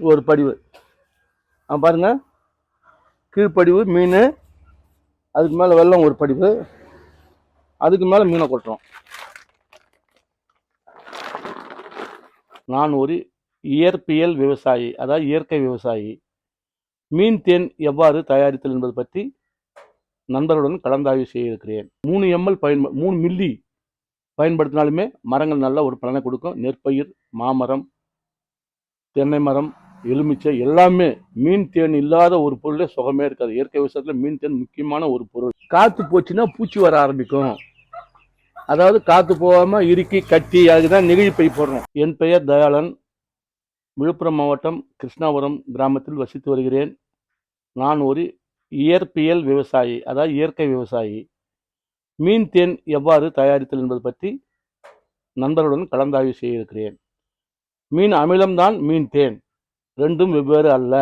ஒரு படிவு. ஆ பாருங்க. கீழ்ப்படிவு மீன். அதுக்கு மேலே வெள்ளம் ஒரு படிவு. அதுக்கு மேலே மீனை கொட்டுறோம். நான் ஒரு இயற்பியல் விவசாயி அதாவது இயற்கை விவசாயி. மீன் தேன் எவ்வாறு தயாரித்தல் என்பது பற்றி நண்பர்களுடன் கலந்தாய்வு செய்ய இருக்கிறேன் மூணு எம்எல் பயன்ப மூணு மில்லி பயன்படுத்தினாலுமே மரங்கள் நல்ல ஒரு பலனை கொடுக்கும். நெற்பயிர் மாமரம் தென்னை மரம் எலுமிச்சை எல்லாமே மீன் தேன் இல்லாத ஒரு பொருளே சுகமே இருக்காது. இயற்கை விவசாயத்தில் மீன் தேன் முக்கியமான ஒரு பொருள். காற்று போச்சுன்னா பூச்சி வர ஆரம்பிக்கும். அதாவது காற்று போகாமல் இறுக்கி கட்டி அதுக்கு தான் நெகிழி பை போடுறோம். என் பெயர் தயாளன். விழுப்புரம் மாவட்டம் கிருஷ்ணாபுரம் கிராமத்தில் வசித்து வருகிறேன். நான் ஒரு இயற்பியல் விவசாயி அதாவது இயற்கை விவசாயி. மீன் தேன் எவ்வாறு தயாரித்தல் என்பது பற்றி நண்பர்களுடன் கலந்தாய்வு செய்திருக்கிறேன் மீன் அமிலம்தான் மீன் தேன். ரெண்டும் வெவ்வேறு அல்ல.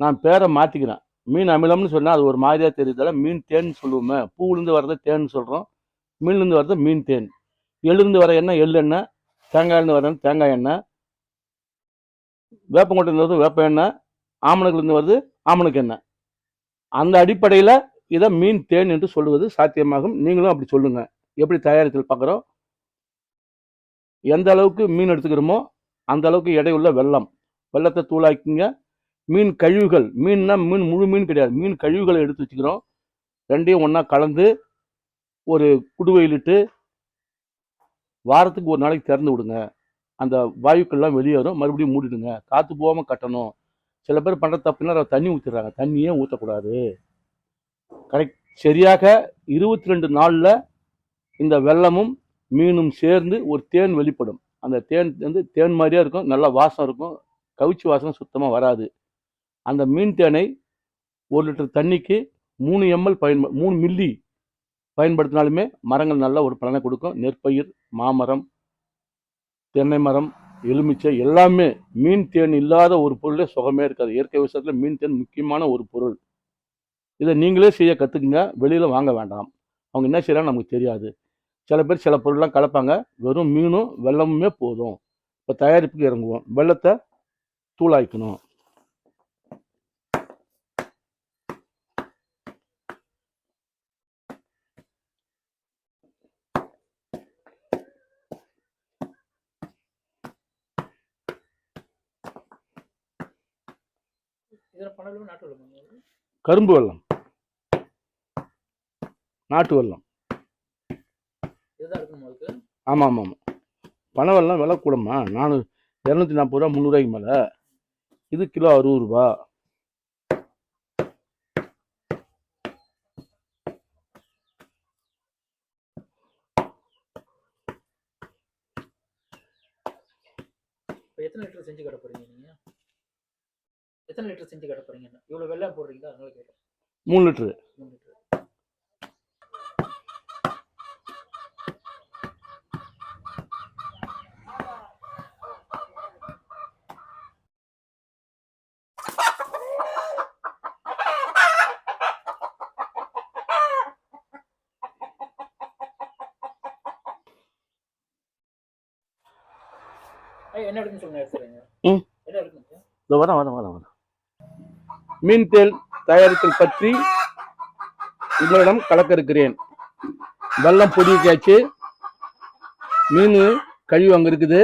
நான் பேரை மாற்றிக்கிறேன் மீன் அமிலம்னு சொன்னால் அது ஒரு மாதிரியாக தெரியுதால மீன் தேன் சொல்லுவோமே. பூவிலேருந்து வர்றது தேன் சொல்கிறோம் மீன்லேருந்து வர்றது மீன் தேன். எள்ளுலேருந்து வர எண்ணெய் எள்ளு எண்ணெய் தேங்காயிலேருந்து வர எண்ணெய் தேங்காய் எண்ணெய். வேப்பங்கொட்டையிலேருந்து வருது வேப்ப எண்ணெய். ஆமணக்குலேருந்து வருது ஆமணக்கு எண்ணெய். அந்த அடிப்படையில் இதை மீன் தேன் என்று சொல்லுவது சாத்தியமாகும். நீங்களும் அப்படி சொல்லுங்கள் எப்படி தயாரித்தல் பார்க்குறோம்? எந்த அளவுக்கு மீன் எடுத்துக்கிறோமோ அந்த அளவுக்கு எடையுள்ள வெள்ளம். வெள்ளத்தை தூளாக்கிங்க. மீன் கழிவுகள் மீன்னா மீன் முழு மீன் கிடையாது. மீன் கழிவுகளை எடுத்து வச்சுக்கிறோம். ரெண்டையும் ஒன்றா கலந்து ஒரு குடுவையிலிட்டு வாரத்துக்கு ஒரு நாளைக்கு திறந்து விடுங்க. அந்த வாயுக்கள்லாம் வெளியேறும். மறுபடியும் மூடிடுங்க. காற்று போகாமல் கட்டணும். சில பேர் பண்ணுற தப்புனா தண்ணி ஊற்றிடுறாங்க தண்ணியே ஊற்றக்கூடாது கரெக்ட். சரியாக இருபத்தி ரெண்டு நாளில் இந்த வெள்ளமும் மீனும் சேர்ந்து ஒரு தேன் வெளிப்படும். அந்த தேன் வந்து தேன் மாதிரியாக இருக்கும். நல்ல வாசம் இருக்கும். கவுச்சி வாசனை சுத்தமாக வராது. அந்த மீன் தேனை ஒரு லிட்டர் தண்ணிக்கு மூணு எம்எல் பயன்ப மூணு மில்லி பயன்படுத்தினாலுமே மரங்கள் நல்ல ஒரு பலனை கொடுக்கும். நெற்பயிர் மாமரம் தென்னை மரம் எலுமிச்சை எல்லாமே மீன் தேன் இல்லாத ஒரு பொருளே சுகமே இருக்காது. இயற்கை விவசாயத்தில் மீன் தேன் முக்கியமான ஒரு பொருள். இதை நீங்களே செய்ய கற்றுக்குங்க வெளியில் வாங்க வேண்டாம். அவங்க என்ன செய்கிறாங்க நமக்கு தெரியாது. சில பேர் சில பொருள்லாம் கலப்பாங்க. வெறும் மீனும் வெல்லமுமே போதும். இப்போ தயாரிப்புக்கு இறங்குவோம். வெள்ளத்தை தூளாய்க்கணும் நாட்டு வெள்ளம் கரும்பு வெல்லம் நாட்டு அதுக்கு ஆமாம் ஆமாம் ஆமாம் பனை வெல்லம் விலை கூடமா நான் இரநூத்தி நாற்பது ரூபா முந்நூறுவாய்க்கு மேலே. இது கிலோ அறுபது ரூபா. எத்தனை லிட்டர் செஞ்சு கட்ட போறீங்க நீங்கள் எத்தனை லிட்டர் செஞ்சு கட்ட போறீங்க? இவ்வளோ வெள்ளம் போடுறீங்களா? அதனால கேட்டேன். மூணு லிட்ரு மூணு லிட்டர். வரேன் வரேன் வரேன் வரேன் மீன் தேல் தயாரித்தல் பற்றி உங்களிடம் கலக்க இருக்கிறேன் வெல்லம் பொடிக்காச்சு மீன் கழிவு அங்கே இருக்குது.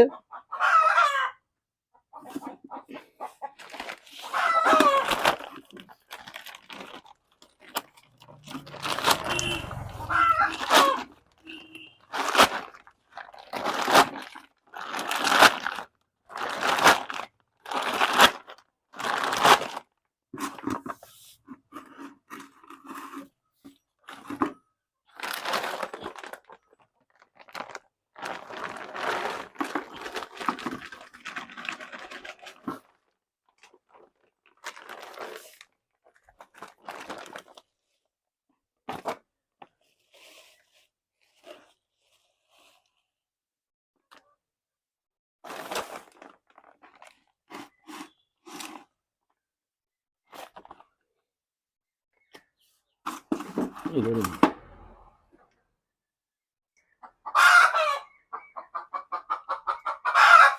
இது ஒரு-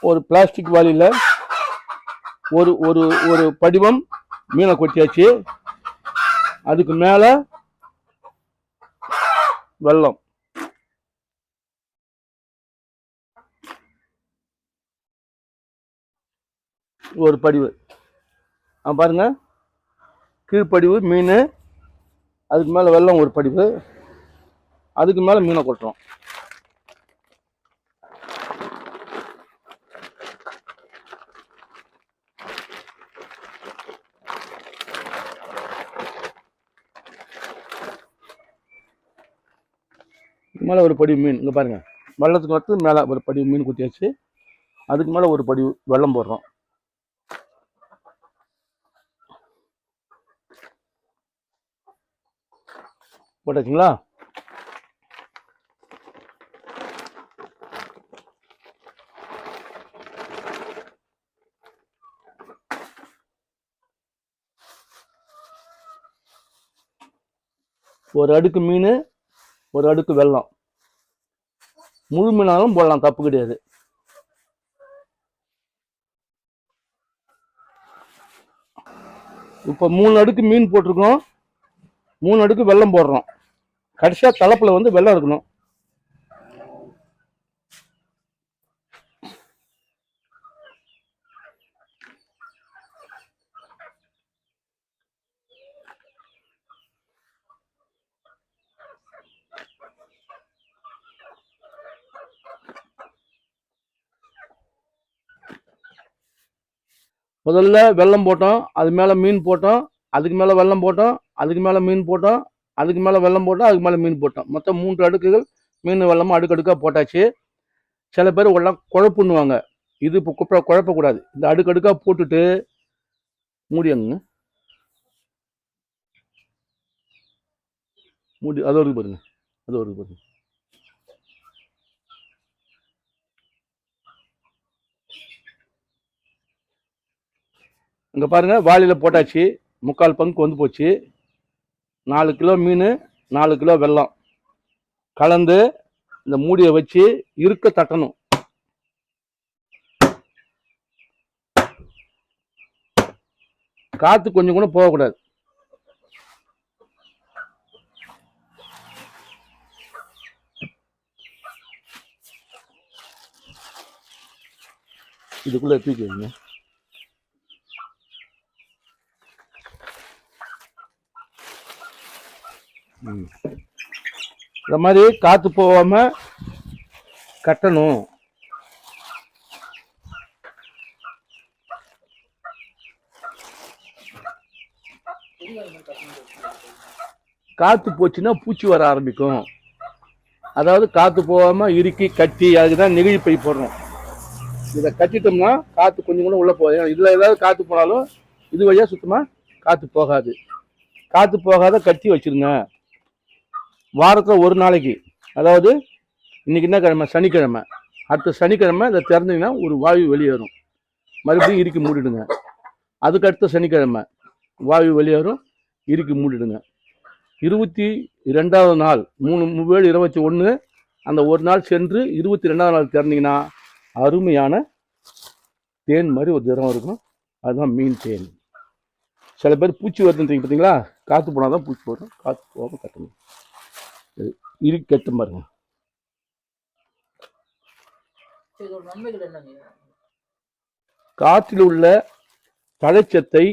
ஒரு பிளாஸ்டிக் வாலியில் ஒரு ஒரு ஒரு படிவம் மீனை கொட்டியாச்சு. அதுக்கு மேலே வெல்லம் ஒரு படிவு. பாருங்க. கீழ்ப்படிவு மீன் அதுக்கு மேலே வெல்லம் ஒரு படிவு. அதுக்கு மேலே மீனை கொட்டுறோம். மேலே ஒரு படி மீன். இங்கே பாருங்கள் வெள்ளத்துக்கு வந்து மேலே ஒரு படி மீன் குத்தியாச்சு. அதுக்கு மேலே ஒரு படி வெல்லம் போடுறோம். போட்டாச்சுங்களா? ஒரு அடுக்கு மீன் ஒரு அடுக்கு வெல்லம். முழு மீனாலும் போடலாம் தப்பு கிடையாது. இப்போ மூணு அடுக்கு மீன் போட்டிருக்கோம். மூணு அடுக்கு வெல்லம் போடுறோம். கடைசியா தலைப்பில் வந்து வெள்ளம் இருக்கணும். முதல்ல வெல்லம் போட்டோம் அது மேலே மீன் போட்டோம் அதுக்கு மேலே வெல்லம் போட்டோம் அதுக்கு மேலே மீன் போட்டோம் அதுக்கு மேலே வெள்ளம் போட்டோம் அதுக்கு மேலே மீன் போட்டோம். மொத்தம் மூன்று அடுக்குகள் மீன் வெள்ளமும் அடுக்கடுக்காக போட்டாச்சு. சில பேர் எல்லாம் குழப்புன்னுவாங்க. இது இப்போ குப்பை குழப்பக்கூடாது. இந்த அடுக்கடுக்காக போட்டுட்டு மூடியாங்க மூடி அது வருது பாருங்க. அது ஒரு பாருங்க. இங்கே பாருங்க வாளியில் போட்டாச்சு. முக்கால் பங்கு வந்து போச்சு. நாலு கிலோ மீன் நாலு கிலோ வெல்லம். கலந்து இந்த மூடியை வச்சு இருக்க தட்டணும். காற்று கொஞ்சம் கூட போகக்கூடாது இதுக்குள்ளே தூக்கி வைங்க. இந்த மாதிரி காத்து போகாம கட்டணும். காத்து போச்சுன்னா பூச்சி வர ஆரம்பிக்கும். அதாவது காத்து போகாம இறுக்கி கட்டி அதுக்கு தான் நெகிழி பை போடுறோம் இதை கட்டிட்டோம்னா காத்து கொஞ்சம் கூட உள்ள போகும் இதுல ஏதாவது காத்து போனாலும் இது வழியா சுத்தமா காத்து போகாது. காத்து போகாத கட்டி வச்சிருங்க. வாரத்தில் ஒரு நாளைக்கு. அதாவது இன்னைக்கு என்ன கிழமை? சனிக்கிழமை. அடுத்த சனிக்கிழமை இதை திறந்தீங்கன்னா ஒரு வாயு வெளியேறும். மறுபடியும் இறுக்கி மூடிடுங்க. அதுக்கு அடுத்த சனிக்கிழமை. வாயு வெளியேறும் இறுக்கி மூடிடுங்க. இருபத்தி ரெண்டாவது நாள் மூணு மூவேழு இருபத்தி ஒன்று அந்த ஒரு நாள் சென்று இருபத்தி ரெண்டாவது நாள் திறந்தீங்கன்னா அருமையான தேன் மாதிரி ஒரு திரம் இருக்கும். அதுதான் மீன் தேன். சில பேர் பூச்சி வருதுன்றீங்க பார்த்தீங்களா? காற்று போனால் தான் பூச்சி வரும். காற்று போகாமல் கட்டணும். இரு கெட்ட பாருங்க. காற்றில் உள்ள தழைச்சத்தை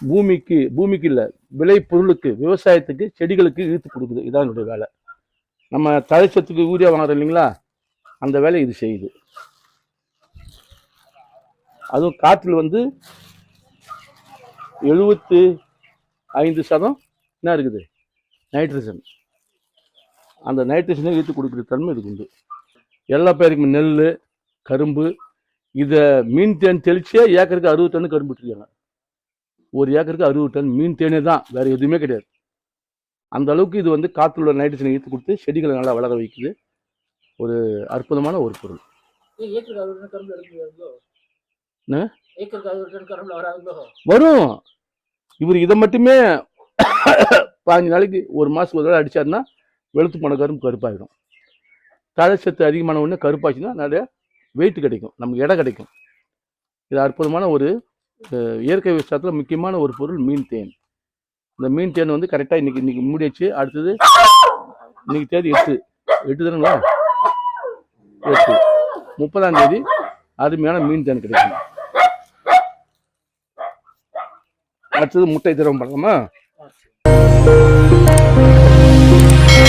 பூமிக்கு பூமிக்கு இல்லை விளை பொருளுக்கு விவசாயத்துக்கு செடிகளுக்கு இழுத்து கொடுக்குது. இதான் என்னுடைய வேலை. நம்ம தழைச்சத்துக்கு யூரியா வாங்குறோம் இல்லைங்களா? அந்த வேலையை இது செய்யுது. அதுவும் காற்றில் வந்து எழுபத்து ஐந்து சதம் என்ன இருக்குது? நைட்ரஜன். அந்த நைட்ரஜனை இழுத்து கொடுக்குற தன்மை இதுக்கு உண்டு. எல்லா பேருக்குமே நெல் கரும்பு இதை மீன் தேன் தெளிச்சே ஏக்கருக்கு அறுபது டன் கரும்பு விட்டுருக்காங்க ஒரு ஏக்கருக்கு அறுபது டன் மீன் தேனே தான் வேற எதுவுமே கிடையாது. அந்த அளவுக்கு இது வந்து காற்றுல உள்ள நைட்ரஜனை ஈர்த்து கொடுத்து செடிகளை நல்லா வளர வைக்குது. ஒரு அற்புதமான ஒரு பொருள். வரும். இவர் இதை மட்டுமே பாஞ்சு நாளைக்கு ஒரு மாதத்துக்கு ஒரு தடவை அடிச்சாருன்னா வெளுத்து போன கரும்பு கருப்பாயிடும். தழைச்சத்து அதிகமான உடனே கருப்பாச்சுன்னா நிறைய வெயிட் கிடைக்கும். நமக்கு இடம் கிடைக்கும். இது அற்புதமான ஒரு இயற்கை விவசாயத்தில் முக்கியமான ஒரு பொருள் மீன் தேன். இந்த மீன் தேன் வந்து கரெக்டாக இன்றைக்கி இன்றைக்கி மூடிச்சு அடுத்தது இன்னைக்கு தேதி எட்டு. எட்டு தானுங்களா? எட்டு. முப்பதாம் தேதி அருமையான மீன் தேன் கிடைக்கும். அடுத்தது முட்டை திரவம் பண்ணலாமா?